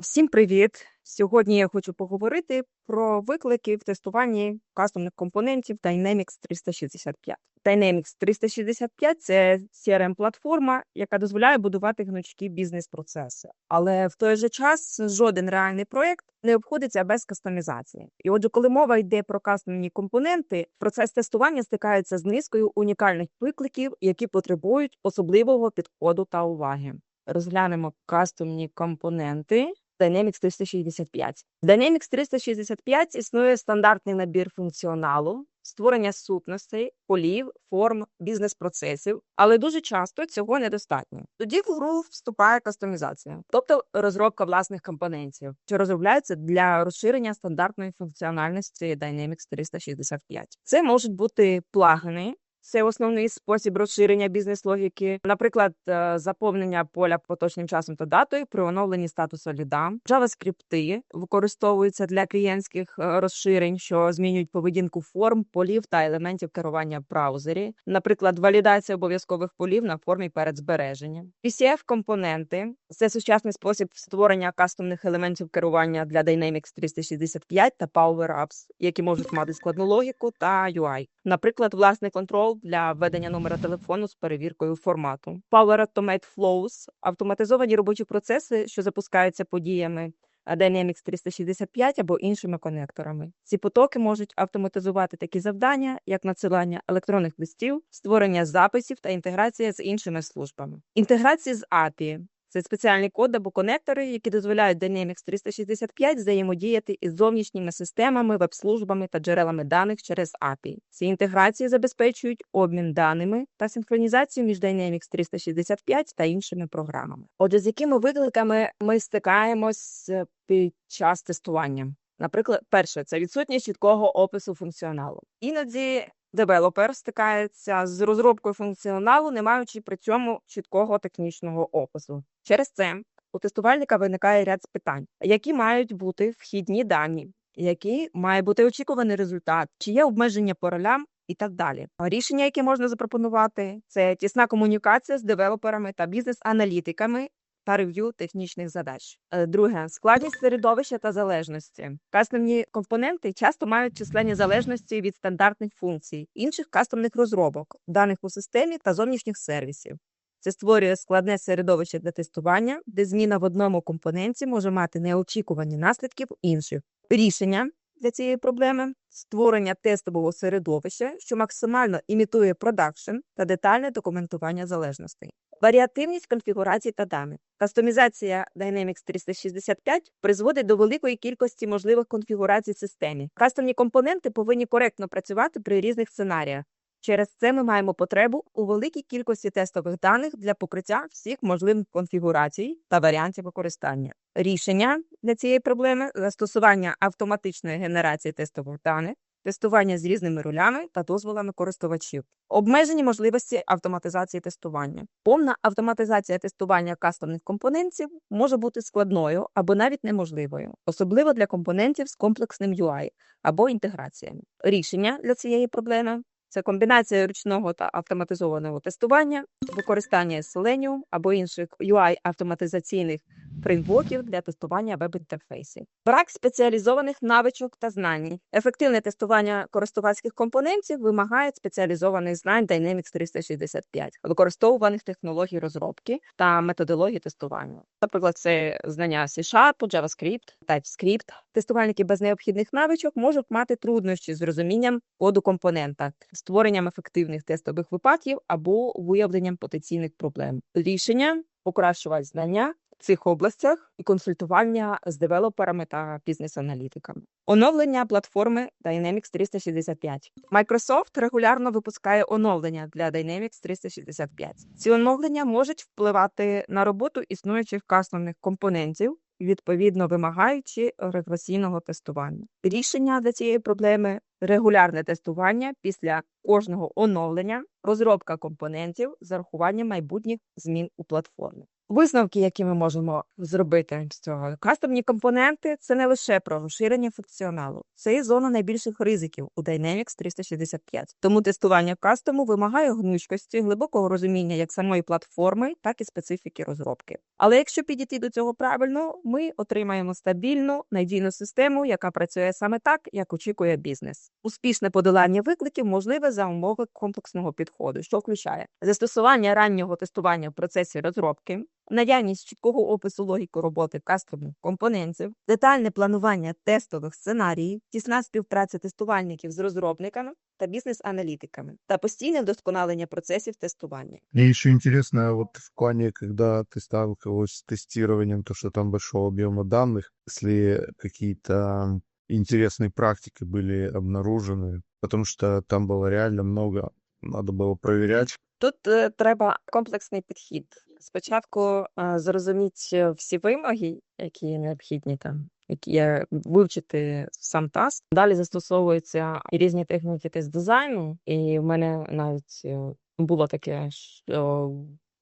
Всім привіт! Сьогодні я хочу поговорити про виклики в тестуванні кастомних компонентів Dynamics 365. Dynamics 365 – це CRM-платформа, яка дозволяє будувати гнучкі бізнес-процеси. Але в той же час жоден реальний проєкт не обходиться без кастомізації. І отже, коли мова йде про кастомні компоненти, процес тестування стикається з низкою унікальних викликів, які потребують особливого підходу та уваги. Розглянемо кастомні компоненти. Dynamics 365. В Dynamics 365 існує стандартний набір функціоналу, створення сутностей, полів, форм, бізнес-процесів, але дуже часто цього недостатньо. Тоді в гру вступає кастомізація, тобто розробка власних компонентів, що розробляються для розширення стандартної функціональності Dynamics 365. Це можуть бути плагини, це основний спосіб розширення бізнес-логіки, наприклад, е, заповнення поля поточним часом та датою при оновленні статусу ліда. JavaScript використовуються для клієнтських е, розширень, що змінюють поведінку форм, полів та елементів керування в браузері. Наприклад, валідація обов'язкових полів на формі перед збереженням. PCF-компоненти це сучасний спосіб створення кастомних елементів керування для Dynamics 365 та Power Apps, які можуть мати складну логіку та UI. Наприклад, власний контрол для введення номера телефону з перевіркою формату. Power Automate Flows – автоматизовані робочі процеси, що запускаються подіями Dynamics 365 або іншими конекторами. Ці потоки можуть автоматизувати такі завдання, як надсилання електронних листів, створення записів та інтеграція з іншими службами. Інтеграція з API це спеціальний код або конектори, які дозволяють Dynamics 365 взаємодіяти із зовнішніми системами, веб-службами та джерелами даних через API. Ці інтеграції забезпечують обмін даними та синхронізацію між Dynamics 365 та іншими програмами. Отже, з якими викликами ми стикаємось під час тестування? Наприклад, перше це відсутність чіткого опису функціоналу. Іноді девелопер стикається з розробкою функціоналу, не маючи при цьому чіткого технічного опису. Через це у тестувальника виникає ряд питань, які мають бути вхідні дані, які має бути очікуваний результат, чи є обмеження по ролям. І так далі. Рішення, які можна запропонувати, це тісна комунікація з девелоперами та бізнес-аналітиками та рев'ю технічних задач. Е, друге складність середовища та залежності. Кастомні компоненти часто мають численні залежності від стандартних функцій, інших кастомних розробок, даних у системі та зовнішніх сервісів. Це створює складне середовище для тестування, де зміна в одному компоненті може мати неочікувані наслідки в інших. Рішення для цієї проблеми створення тестового середовища, що максимально імітує продакшн та детальне документування залежностей. Варіативність конфігурацій та даних. Кастомізація Dynamics 365 призводить до великої кількості можливих конфігурацій в системі. Кастомні компоненти повинні коректно працювати при різних сценаріях. Через це ми маємо потребу у великій кількості тестових даних для покриття всіх можливих конфігурацій та варіантів використання. Рішення для цієї проблеми застосування автоматичної генерації тестових даних, тестування з різними ролями та дозволами користувачів, обмежені можливості автоматизації тестування. Повна автоматизація тестування кастомних компонентів може бути складною або навіть неможливою, особливо для компонентів з комплексним UI або інтеграціями. Рішення для цієї проблеми це комбінація ручного та автоматизованого тестування, використання Selenium або інших UI-автоматизаційних фреймворків для тестування веб-інтерфейсів. Брак спеціалізованих навичок та знань. Ефективне тестування користувацьких компонентів вимагає спеціалізованих знань Dynamics 365, використовуваних технологій розробки та методології тестування. Наприклад, це знання C-Sharp, JavaScript, TypeScript. Тестувальники без необхідних навичок можуть мати труднощі з розумінням коду компонента, створенням ефективних тестових випадків або виявленням потенційних проблем. Рішення покращувати знання цих областях і консультування з девелоперами та бізнес-аналітиками. Оновлення платформи Dynamics 365. Microsoft регулярно випускає оновлення для Dynamics 365. Ці оновлення можуть впливати на роботу існуючих кастомних компонентів. Відповідно вимагаючи регресійного тестування. Рішення для цієї проблеми регулярне тестування після кожного оновлення, розробка компонентів з урахуванням майбутніх змін у платформі. Висновки, які ми можемо зробити з цього, кастомні компоненти це не лише про розширення функціоналу, це і зона найбільших ризиків у Dynamics 365. Тому тестування кастому вимагає гнучкості, глибокого розуміння як самої платформи, так і специфіки розробки. Але якщо підійти до цього правильно, ми отримаємо стабільну надійну систему, яка працює саме так, як очікує бізнес. Успішне подолання викликів можливе за умови комплексного підходу, що включає застосування раннього тестування в процесі розробки, наявність чіткого опису логіки роботи кастомних компонентів, детальне планування тестових сценаріїв, тісна співпраця тестувальників з розробниками та бізнес-аналітиками та постійне вдосконалення процесів тестування. Мне еще интересно, вот в плане, когда ты сталкивалась с тестированием, то, что там большого объема данных, если какие-то интересные практики были обнаружены, потому что там было реально много, надо было проверять. Тут е, треба комплексний підхід. Спочатку е, зрозуміть е, всі вимоги, які необхідні там, які є, вивчити сам таsk. Далі застосовуються і різні техніки тест дизайну, і в мене навіть е, було таке, що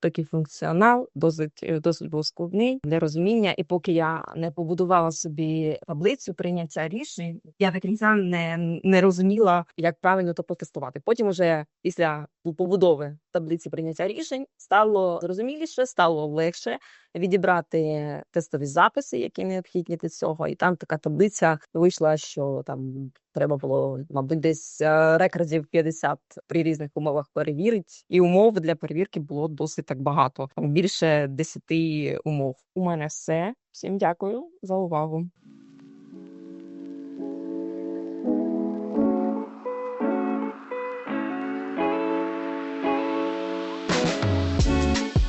такий функціонал досить е, досить був складний для розуміння. І поки я не побудувала собі таблицю прийняття рішень, я до кінця не, не розуміла, як правильно то протестувати. Потім, уже після побудови таблиці прийняття рішень, стало зрозуміліше, стало легше відібрати тестові записи, які необхідні для цього. І там така таблиця вийшла, що там треба було, мабуть, десь е, рекордів 50 при різних умовах перевірити. І умов для перевірки було досить так багато. Більше 10 умов. У мене все. Всім дякую за увагу.